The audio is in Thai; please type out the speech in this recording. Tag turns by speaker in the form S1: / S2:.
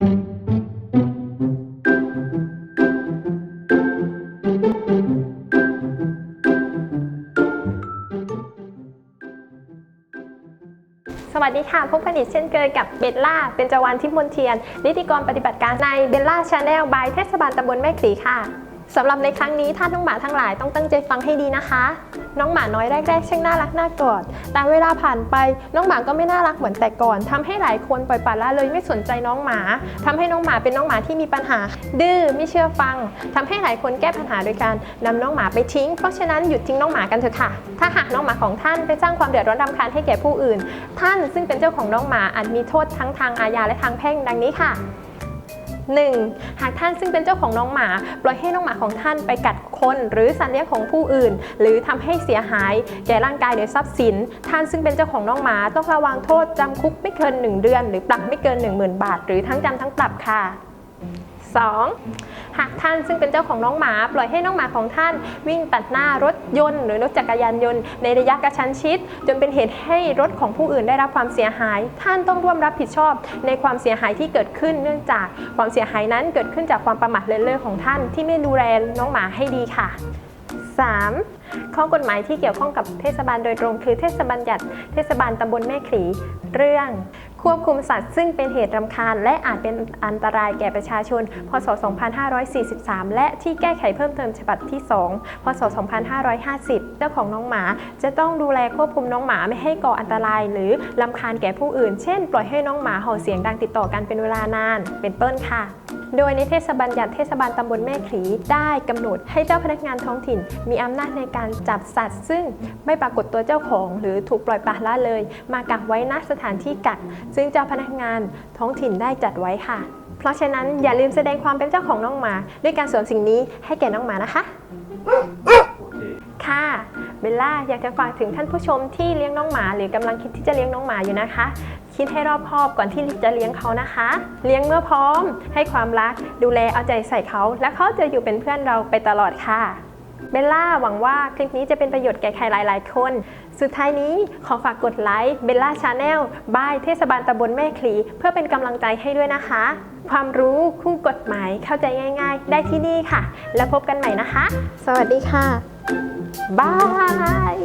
S1: สวัสดีค่ะ พบกันอีกเช่นเคยกับเบลล่า เป็นจวันทิพย์มนเทียน นิติกรปฏิบัติการในเบลล่าชาแนลบายเทศบาลตำบลแม่กลีค่ะ สำหรับในครั้งนี้ท่านน้องหมาทั้งหลายต้องตั้งใจฟังให้ดีนะคะ น้องหมาน้อยแรกๆช่างน่ารักน่ากอด แต่เวลาผ่านไปน้องหมาก็ไม่น่ารักเหมือนแต่ก่อนทำให้หลายคนปล่อยปละละเลยไม่สนใจน้องหมาทำให้น้องหมาเป็นน้องหมาที่มีปัญหา ดื้อไม่เชื่อฟังทำให้หลายคนแก้ปัญหาโดยการนำน้องหมาไปทิ้ง เพราะฉะนั้นหยุดทิ้งน้องหมากันเถอะค่ะ ถ้าหากน้องหมาของท่านไปสร้างความเดือดร้อนรำคาญให้แก่ผู้อื่น ท่านซึ่งเป็นเจ้าของน้องหมาอาจมีโทษทั้งทางอาญาและทางแพ่งดังนี้ค่ะ 1. หากท่านซึ่งเป็นเจ้าของน้องหมา ปล่อยให้น้องหมาของท่านไปกัดคนหรือสัตว์เลี้ยงของผู้อื่น หรือทำให้เสียหาย แก่ร่างกายหรือทรัพย์สิน ท่านซึ่งเป็นเจ้าของน้องหมาต้องระวังโทษจำคุกไม่เกิน 1 เดือน หรือปรับไม่เกิน 10,000 บาท หรือทั้งจำทั้งปรับค่ะ 2. หากท่านซึ่งเป็นเจ้าของน้องหมาปล่อยให้น้องหมาของท่าน วิ่งตัดหน้ารถยนต์ หรือรถจักรยานยนต์ในระยะกระชั้นชิด จนเป็นเหตุให้รถของผู้อื่นได้รับความเสียหาย ท่านต้องร่วมรับผิดชอบในความเสียหายที่เกิดขึ้น เนื่องจากความเสียหายนั้นเกิดขึ้นจากความประมาทเลินเล่อของท่าน ที่ไม่ดูแลน้องหมาให้ดีค่ะ 3. ข้อกฎหมายที่เกี่ยวข้องกับเทศบาลโดยตรงคือเทศบัญญัติ เทศบาลตำบลแม่ขีเรื่อง ควบคุมสัตว์ซึ่งเป็นเหตุรำคาญ และอาจเป็นอันตรายแก่ประชาชน พศ 2543 และที่แก้ไขเพิ่มเติมฉบับที่ 2 พศ 2550 เจ้าของน้องหมาจะต้องดูแลควบคุมน้องหมาไม่ให้ก่ออันตราย หรือรำคาญแก่ผู้อื่น เช่น ปล่อยให้น้องหมาเห่าเสียงดังติดต่อกันเป็นเวลานาน เป็นต้นค่ะ โดยในเทศบัญญัติเทศบาลตำบลแม่ขีได้กำหนดให้เจ้าพนักงานท้องถิ่น มีอำนาจในการจับสัตว์ ซึ่งไม่ปรากฏตัวเจ้าของ หรือถูกปล่อยปละละเลย มากักไว้ณสถานที่กัก ซึ่งเจ้าพนักงานท้องถิ่นได้จัดไว้ค่ะ เพราะฉะนั้นอย่าลืมแสดงความเป็นเจ้าของน้องหมา ด้วยการสวมสิ่งนี้ให้แก่น้องหมานะคะ เบลล่าอยากจะฝากถึงท่านผู้ชมที่เลี้ยงน้องหมา หรือกำลังคิดที่จะเลี้ยงน้องหมาอยู่นะคะ คิดให้รอบคอบก่อนที่จะเลี้ยงเขานะคะ เลี้ยงเมื่อพร้อม ให้ความรัก ดูแลเอาใจใส่เขา และเขาจะอยู่เป็นเพื่อนเราไปตลอดค่ะเบลล่าหวังว่าคลิปนี้จะเป็นประโยชน์แก่ใครหลาย ๆ คน สุดท้ายนี้ขอฝากกดไลค์เบลล่าชาแนลบายเทศบาลตำบลแม่คลีเพื่อเป็นกำลังใจให้ด้วยนะคะ ความรู้คู่กฎหมายเข้าใจง่าย ๆ ได้ที่นี่ค่ะ แล้วพบกันใหม่นะคะ สวัสดีค่ะ บาย